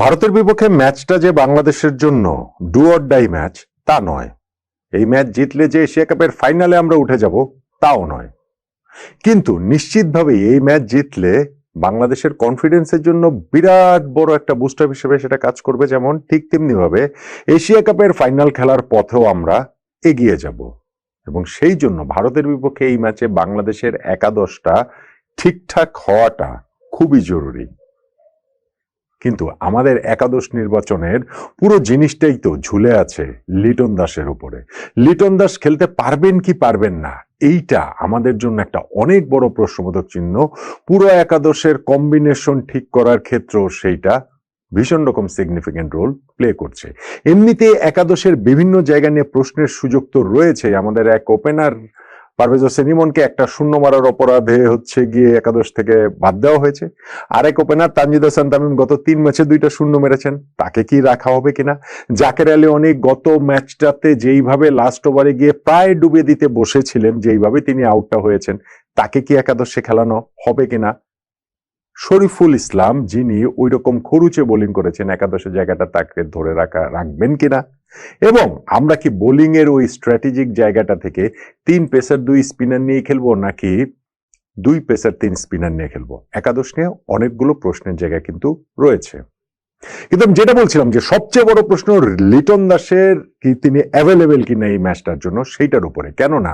ভারতের বিপক্ষে ম্যাচটা যে বাংলাদেশের জন্য ডু অর ডাই ম্যাচ, তা নয়। এই ম্যাচ জিতলে যে এশিয়া কাপের ফাইনালে আমরা উঠে যাব, তাও নয়। কিন্তু নিশ্চিতভাবেই এই ম্যাচ জিতলে বাংলাদেশের কনফিডেন্সের জন্য বিরাট বড় একটা বুস্টার হিসেবে সেটা কাজ করবে যেমন ঠিক তেমনিভাবে এশিয়া কাপের ফাইনাল খেলার পথেও আমরা এগিয়ে যাব। এবং সেই জন্য ভারতের বিপক্ষে এই ম্যাচে বাংলাদেশের একাদশটা ঠিকঠাক হওয়াটা খুবই জরুরি। কিন্তু আমাদের একাদশ নির্বাচনের পুরো জিনিসটাই তো ঝুলে আছে লিটন দাসের উপরে। লিটন দাস খেলতে পারবেন কি পারবেন না, এইটা আমাদের জন্য একটা অনেক বড় প্রশ্নবোধক চিহ্ন। পুরো একাদশের কম্বিনেশন ঠিক করার ক্ষেত্রেও সেইটা ভীষণ রকম সিগনিফিকেন্ট রোল প্লে করছে। এমনিতে একাদশের বিভিন্ন জায়গা নিয়ে প্রশ্নের সুযোগ তো রয়েছে আমাদের এক ওপেনার পারভেজ হোসেন ইমনকে একটা শূন্য মারার অপরাধে হচ্ছে গিয়ে একাদশ থেকে বাদ দেওয়া হয়েছে। আরেক ওপেনার তানজিদ হাসান তামিম গত তিন ম্যাচে দুইটা শূন্য মেরেছেন। তাকে কি রাখা হবে কিনা? জাকের আলী অনেক গত ম্যাচটাতে যেইভাবে লাস্ট ওভারে গিয়ে প্রায় ডুবে দিতে বসেছিলেন, যেইভাবে তিনি আউটটা হয়েছেন, তাকে কি একাদশে খেলানো হবে কিনা? শরীফুল ইসলাম যিনি ওই রকম খরুচে বোলিং করেছেন, একাদশের জায়গাটা তাকে ধরে রাখা, রাখবেন কিনা? এবং আমরা কি বোলিং এর ওই স্ট্র্যাটেজিক জায়গাটা থেকে তিন পেসার দুই স্পিনার নিয়ে খেলব, নাকি দুই পেসার তিন স্পিনার নিয়ে খেলব? একাদশ নিয়ে অনেকগুলো প্রশ্নের জায়গা কিন্তু রয়েছে। কিন্তু আমি যেটা বলছিলাম যে সবচেয়ে বড় প্রশ্ন লিটন দাসের কি তিনি অ্যাভেলেবেল কিনা এই ম্যাচটার জন্য, সেইটার উপরে। কেননা,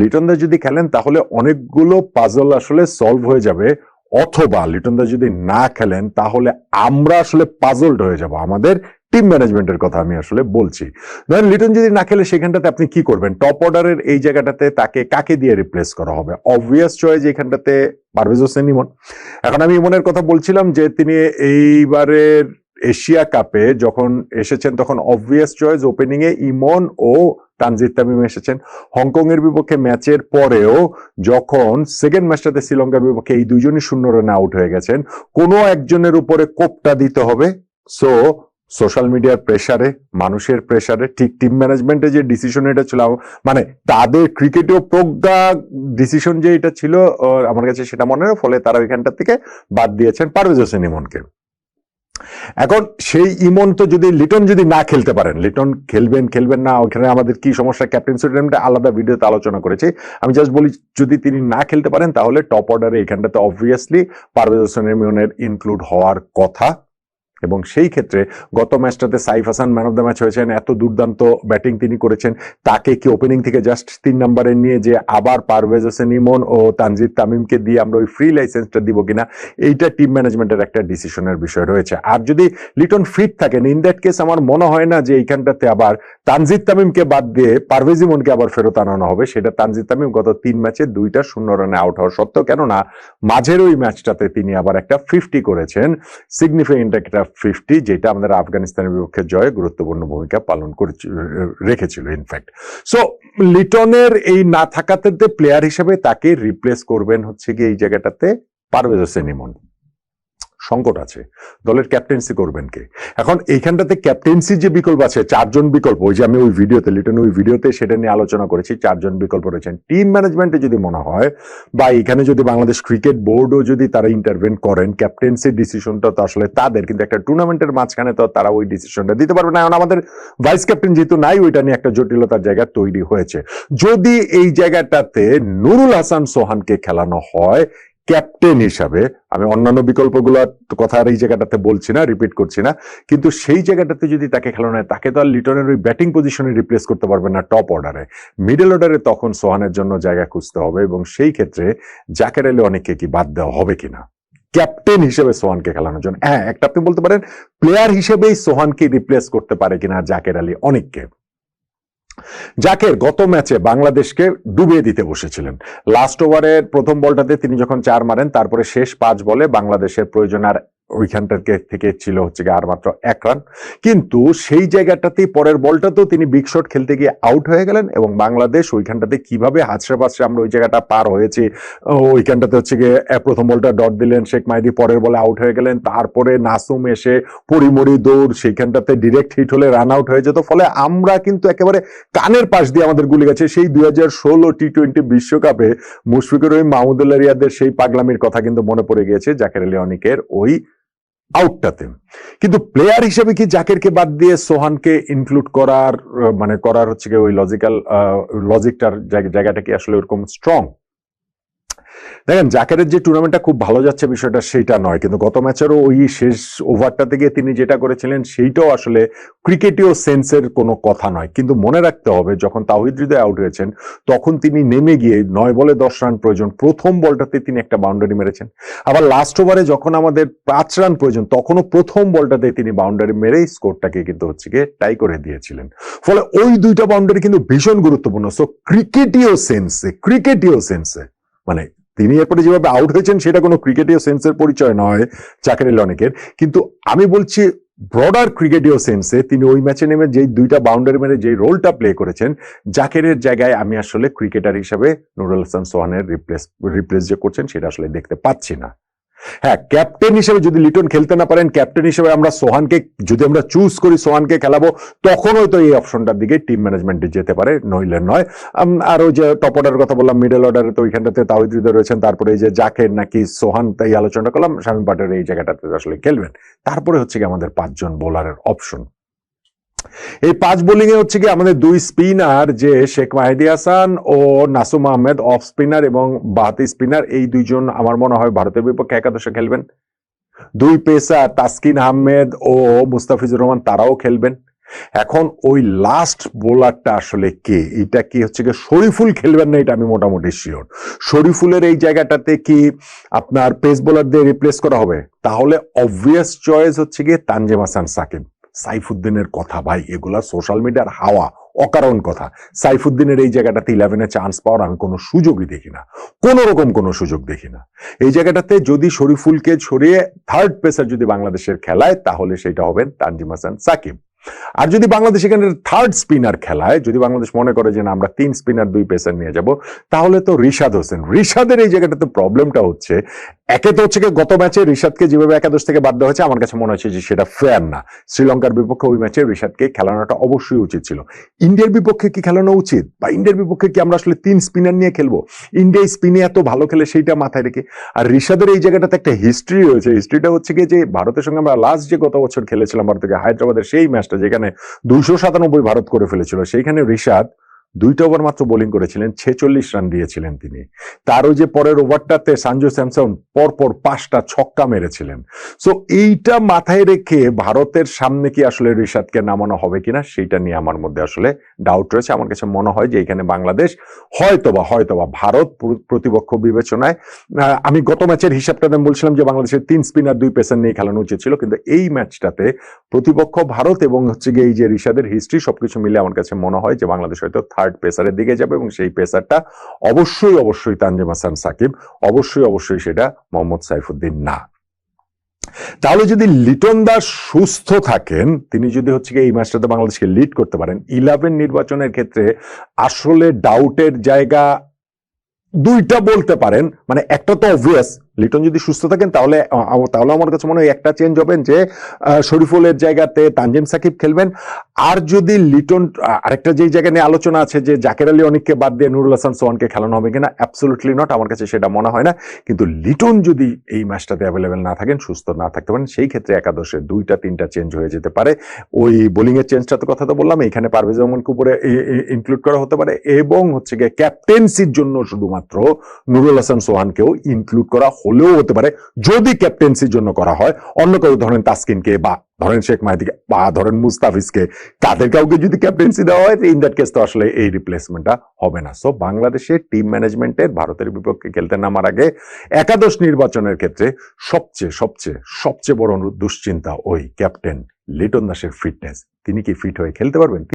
লিটন দাস যদি খেলেন, তাহলে অনেকগুলো পাজল আসলে সলভ হয়ে যাবে অথবা লিটন দাস যদি না খেলেন, তাহলে আমরা আসলে পাজলড হয়ে যাব। আমাদের টিম ম্যানেজমেন্টের কথা আমি আসলে বলছি। ধরেন লিটন যদি না খেলে, সেখানটাতে আপনি কি করবেন? টপ অর্ডারের এই জায়গাটাতে তাকে কাকে দিয়ে রিপ্লেস করা হবে? অবভিয়াস চয়েস এখানটাতে পারভেজ হোসেন ইমন। এখন আমি ইমনের কথা বলছিলাম যে, তিনি এইবারের এশিয়া কাপে যখন এসেছেন, তখন অবভিয়াস চয়েস ওপেনিং এ ইমন ও তানজিদ তামিম এসেছেন। হংকং এর বিপক্ষে ম্যাচের পরেও যখন সেকেন্ড ম্যাচটাতে শ্রীলঙ্কার বিপক্ষে এই দুইজনই শূন্য রানে আউট হয়ে গেছেন, কোনো একজনের উপরে কোপটা দিতে হবে। সো সোশ্যাল মিডিয়ার প্রেসারে মানুষের প্রেসারে ঠিক টিম ম্যানেজমেন্টে যে ডিসিশন এটা ছিল মানে তাদের ক্রিকেটেও প্রজ্ঞা ডিসিশন যে এটা ছিল আমার কাছে সেটা মনে হয়, ফলে তারা ওইখানটা থেকে বাদ দিয়েছেন পারভেজ হোসেন ইমনকে। এখন সেই ইমন তো যদি, লিটন যদি না খেলতে পারেন, লিটন খেলবেন খেলবেন না, ওখানে আমাদের কি সমস্যা? ক্যাপ্টেন্সি টিমটা আলাদা ভিডিওতে আলোচনা করেছি। আমি জাস্ট বলি, যদি তিনি না খেলতে পারেন, তাহলে টপ অর্ডারে এখানটাতে অবভিয়াসলি পারভেজ হোসেন ইমনের ইনক্লুড হওয়ার কথা। এবং সেই ক্ষেত্রে গত ম্যাচটাতে Saif Hasan man of the match হয়েছেন, এত দুর্দান্ত ব্যাটিং তিনি করেছেন, তাকে কি ওপেনিং থেকে জাস্ট তিন নম্বরে নিয়ে যে আবার পারভেজ হোসেন ইমন ও তানজিদ তামিমকে দিয়ে আমরা ওই ফ্রি লাইসেন্সটা দিব কিনা, এইটা টিম ম্যানেজমেন্টের একটা ডিসিশনের বিষয় রয়েছে। আর যদি লিটন ফিট থাকেন ইন দ্যাট কেস আমার মনে হয় না যে এইখানটাতে আবার তানজিদ তামিমকে বাদ দিয়ে পারভেজ ইমনকে আবার ফেরত আনানো হবে, সেটা তানজিদ তামিম গত তিন ম্যাচে দুইটা শূন্য রানে আউট হওয়ার সত্ত্বেও, কেননা মাঝের ওই ম্যাচটাতে তিনি আবার একটা ফিফটি করেছেন সিগনিফিকেন্ট একটা ফিফটি, যেটা আমাদের আফগানিস্তানের বিপক্ষে জয়ে গুরুত্বপূর্ণ ভূমিকা পালন করেছিল রেখেছিল ইনফ্যাক্ট সো লিটনের এই না থাকাতে প্লেয়ার হিসেবে তাকে রিপ্লেস করবেন হচ্ছে গিয়ে এই জায়গাটাতে পারভেজ হোসেন ইমন। সংকট আছে। দলের ক্যাপ্টেন্সি করবেন কে? এখন এইখানটাতে ক্যাপ্টেন্সি যে বিকল্প আছে, চারজন বিকল্প, ওই যে আমি ওই ভিডিওতে, লিটন ওই ভিডিওতে সেটা নিয়ে আলোচনা করেছি, চারজন বিকল্প রয়েছেন। টিম ম্যানেজমেন্টে যদি মনে হয়, বা এখানে যদি বাংলাদেশ ক্রিকেট বোর্ডও যদি তারা ইন্টারভেন করেন ক্যাপ্টেন্সির ডিসিশনটা তো আসলে তাদের, কিন্তু একটা টুর্নামেন্টের মাঝখানে তো তারা ওই ডিসিশনটা দিতে পারবে না। এখন আমাদের ভাইস ক্যাপ্টেন যেহেতু নাই, ওইটা নিয়ে একটা জটিলতার জায়গা তৈরি হয়েছে। যদি এই জায়গাটাতে নুরুল হাসান সোহানকে খেলানো হয় ক্যাপ্টেন হিসাবে, আমি অন্যান্য বিকল্পগুলো কথা আর এই জায়গাটাতে বলছি না রিপিট করছি না, কিন্তু সেই জায়গাটাতে যদি তাকে খেলানো হয় তাকে তো আর লিটনের ওই ব্যাটিং পজিশনে রিপ্লেস করতে পারবে না টপ অর্ডারে মিডল অর্ডারে তখন সোহানের জন্য জায়গা খুঁজতে হবে এবং সেই ক্ষেত্রে জাকের আলী অনেককে কি বাদ দেওয়া হবে কিনা? ক্যাপ্টেন হিসেবে সোহানকে খেলানোর জন্য হ্যাঁ একটা আপনি বলতে পারেন প্লেয়ার হিসেবেই সোহানকে রিপ্লেস করতে পারে কিনা জাকের আলী অনেককে। জাকের গত ম্যাচে বাংলাদেশকে ডুবিয়ে দিতে বসেছিলেন। লাস্ট ওভারের প্রথম বলটাতে তিনি যখন চার মারেন, তারপরে শেষ পাঁচ বলে বাংলাদেশের প্রয়োজন আর ওইখানটাকে থেকে ছিল হচ্ছে গিয়ে আর মাত্র এক রান কিন্তু সেই জায়গাটাতেই পরের বলটাতেও তিনি বিগ শট খেলতে গিয়ে আউট হয়ে গেলেন এবং বাংলাদেশ ওইখানটাতে কীভাবে হাতসে পাশে আমরা ওই জায়গাটা পার হয়েছি ওইখানটাতে হচ্ছে গিয়ে প্রথম বলটা ডট দিলেন, শেখ মাইদি পরের বলে আউট হয়ে গেলেন, তারপরে নাসুম এসে পরিমরি দৌড়, সেইখানটাতে ডিরেক্ট হিট হলে রান আউট হয়ে যেত, ফলে আমরা কিন্তু একেবারে কানের পাশ দিয়ে আমাদের গুলি গেছে। সেই দুই হাজার ষোলো টি টোয়েন্টি বিশ্বকাপে মুশফিকুর রহিম মাহমুদুল্লাহ রিয়াদের সেই পাগলামির কথা কিন্তু মনে পড়ে গিয়েছে, জাকের আলী অনিকের ওই আউটটাতে কিন্তু প্লেয়ার হিসেবে কি জাকেরকে বাদ দিয়ে সোহানকে ইনক্লুড করার মানে করার হচ্ছে কি ওই লজিক্যাল লজিকটার জায়গাটা কি আসলে ওরকম স্ট্রং দেখেন জাকেরের যে টুর্নামেন্টটা খুব ভালো যাচ্ছে বিষয়টা সেইটা নয়, কিন্তু গত ম্যাচেরও ওই শেষ ওভারটা থেকে তিনি যেটা করেছিলেন সেইটাও আসলে ক্রিকেটীয় সেন্সের কোনো কথা নয়। কিন্তু মনে রাখতে হবে, যখন তাহিদ হৃদয় আউট হয়েছেন, তখন তিনি নেমে গিয়ে নয় বলে দশ রান প্রয়োজন, প্রথম বলটাতে তিনি একটা বাউন্ডারি মেরেছেন। আবার লাস্ট ওভারে যখন আমাদের পাঁচ রান প্রয়োজন, তখনও প্রথম বলটাতে তিনি বাউন্ডারি মেরেই স্কোরটাকে কিন্তু হচ্ছে গিয়ে টাই করে দিয়েছিলেন। ফলে ওই দুইটা বাউন্ডারি কিন্তু ভীষণ গুরুত্বপূর্ণ। সো ক্রিকেটীয় সেন্সে ক্রিকেটীয় সেন্সে মানে তিনি এরপরে যেভাবে আউট হয়েছেন, সেটা কোনো ক্রিকেটীয় সেন্সের পরিচয় নয়, চাকরি অনেকের কিন্তু আমি বলছি ব্রডার ক্রিকেটীয় সেন্সে তিনি ওই ম্যাচে নেমে যেই দুইটা বাউন্ডারি মেরে যেই রোলটা প্লে করেছেন, জাকেরের জায়গায় আমি আসলে ক্রিকেটার হিসাবে নুরুল হাসান সোহানের রিপ্লেস রিপ্লেস যে করছেন, সেটা আসলে দেখতে পাচ্ছি না। হ্যাঁ ক্যাপ্টেন হিসেবে যদি লিটন খেলতে না পারেন ক্যাপ্টেন হিসেবে আমরা সোহানকে, যদি আমরা চুজ করি সোহানকে খেলাবো, তখন হয়তো এই অপশনটার দিকে টিম ম্যানেজমেন্টে যেতে পারে, নইলে নয়। আর ওই যে টপ অর্ডারের কথা বললাম মিডল অর্ডারে তো ওইখানটাতে তাহিদ হৃদয় রয়েছেন, তারপরে এই যে জাকের নাকি সোহান তাই আলোচনা করলাম, শামীম পাটের এই জায়গাটাতে আসলে খেলবেন। তারপরে হচ্ছে কি আমাদের পাঁচজন বোলারের অপশন এই পাঁচ বোলিং এ হচ্ছে কি আমাদের দুই স্পিনার যে শেখ মাহিদি হাসান ও নাসুম আহমেদ অফ স্পিনার এবং বাহাতি স্পিনার এই দুইজন আমার মনে হয় ভারতের বিপক্ষে একাদশে খেলবেন। দুই পেসার তাসকিন আহমেদ ও মুস্তাফিজুর রহমান, তারাও খেলবেন। এখন ওই লাস্ট বোলারটা আসলে কে? এটা কি হচ্ছে কি শরীফুল খেলবেন না? এটা আমি মোটামুটি শিওর শরীফুলের এই জায়গাটাতে কি আপনার পেস বোলার দিয়ে রিপ্লেস করা হবে? তাহলে অবভিয়াস চয়েস হচ্ছে গিয়ে তানজিম হাসান, সাকিব। সাইফুদ্দিনের কথা, ভাই, এগুলা সোশ্যাল মিডিয়ার হাওয়া, অকারণ কথা। সাইফুদ্দিনের এই জায়গাটাতে ইলেভেনে চান্স পাওয়ার আমি কোনো সুযোগই দেখি না। কোনো রকম কোনো সুযোগ দেখি না। এই জায়গাটাতে যদি শরীফুলকে ছড়িয়ে থার্ড পেসার যদি বাংলাদেশের খেলায়, তাহলে সেটা হবেন তানজিম হাসান সাকিব। আর যদি বাংলাদেশ এখানে থার্ড স্পিনার খেলায়, যদি বাংলাদেশ মনে করে যে না, আমরা তিন স্পিনার দুই পেসার নিয়ে যাব, তাহলে তো রিশাদ হোসেন। রিশাদের এই জায়গাটাতে প্রবলেমটা হচ্ছে, একে তো হচ্ছে গত ম্যাচে রিশাদকে যেভাবে একাদশ থেকে দেওয়া হয়েছে, আমার কাছে মনে হচ্ছে যে সেটা ফেয়ার না। শ্রীলঙ্কার বিপক্ষে ওই ম্যাচে রিশাদকে খেলানোটা অবশ্যই উচিত ছিল। ইন্ডিয়ার বিপক্ষে কি খেলানো উচিত? বা ইন্ডিয়ার বিপক্ষে কি আমরা আসলে তিন স্পিনার নিয়ে খেলব? ইন্ডিয়া স্পিনে এত ভালো খেলে সেইটা মাথায় রেখে। আর ঋষাদের এই জায়গাটাতে একটা হিস্ট্রি রয়েছে। হিস্ট্রিটা হচ্ছে গিয়ে যে ভারতের সঙ্গে আমরা লাস্ট যে গত বছর খেলেছিলাম, ভারত থেকে হায়দ্রাবাদের সেই ম্যাচটা যেখানে দুইশো সাতানব্বই ভারত করে ফেলেছিল সেইখানে ঋষাদ দুইটা ওভার মাত্র বোলিং করেছিলেন, ছেচল্লিশ রান দিয়েছিলেন তিনি। তার ওই যে পরের ওভারটাতে সানজু স্যামসন পরপর পাঁচটা ছক্কা মেরেছিলেন। সো এইটা মাথায় রেখে ভারতের সামনে কি আসলে ঋষাদকে নামানো হবে কিনা, সেইটা নিয়ে আমার মধ্যে আসলে ডাউট রয়েছে। আমার কাছে মনে হয় যে এখানে বাংলাদেশ হয়তোবা হয়তোবা ভারত প্রতিপক্ষ বিবেচনায় আমি গত ম্যাচের হিসাবটাতে বলছিলাম যে বাংলাদেশের তিন স্পিনার দুই পেসার নিয়ে খেলানো উচিত ছিল, কিন্তু এই ম্যাচটাতে প্রতিপক্ষ ভারত এবং হচ্ছে গিয়ে এই যে ঋষাদের হিস্ট্রি সবকিছু মিলে আমার কাছে মনে হয় যে বাংলাদেশ হয়তো থার্ড পেসারের দিকে যাবে এবং সেই পেসারটা অবশ্যই অবশ্যই তানজিম হাসান সাকিব, অবশ্যই অবশ্যই সেটা মোহাম্মদ সাইফুদ্দিন না। তাহলে যদি লিটন দাস সুস্থ থাকেন, তিনি যদি হচ্ছে এই ম্যাচটাতে বাংলাদেশকে লিড করতে পারেন ইলেভেন নির্বাচনের ক্ষেত্রে আসলে ডাউটের জায়গা দুইটা বলতে পারেন মানে একটা তো অবভিয়াস লিটন যদি সুস্থ থাকেন, তাহলে তাহলে আমার কাছে মনে হয় একটা চেঞ্জ হবেন যে শরীফুলের জায়গাতে তানজিম সাকিব খেলবেন। আর যদি লিটন আরেকটা যেই জায়গা নিয়ে আলোচনা আছে যে, জাকের আলী অনেককে বাদ দিয়ে নুরুল হাসান সোহানকে খেলানো হবে কিনা অ্যাবসোলুটলি নট আমার কাছে সেটা মনে হয় না। কিন্তু লিটন যদি এই ম্যাচটাতে অ্যাভেলেবেল না থাকেন, সুস্থ না থাকতে পারেন, সেই ক্ষেত্রে একাদশে দুইটা, তিনটা চেঞ্জ হয়ে যেতে পারে। ওই বোলিংয়ের চেঞ্জটা তো কথা তো বললাম, এখানে পারভেজ রহমানকে উপরে ইনক্লুড করা হতে পারে। এবং হচ্ছে গিয়ে ক্যাপ্টেন্সির জন্য শুধুমাত্র নুরুল হাসান সোহানকেও ইনক্লুড করা হলেও হতে পারে, যদি ক্যাপ্টেন্সির জন্য করা হয়। অন্য কেউ ধরেন তাসকিনকে বা ধরেন শেখ মাহিদিকে বা ধরেন মুস্তাফিজকে, তাদের কাউকে যদি ক্যাপ্টেন্সি দেওয়া হয় ইন দ্যাট কেস তো আসলে এই রিপ্লেসমেন্টটা হবে না। সো বাংলাদেশের টিম ম্যানেজমেন্টের ভারতের বিপক্ষে খেলতে নামার আগে একাদশ নির্বাচনের ক্ষেত্রে সবচেয়ে সবচেয়ে সবচেয়ে বড় দুশ্চিন্তা ওই ক্যাপ্টেন লিটন দাসের ফিটনেস তিনি কি ফিট হয়ে খেলতে পারবেন?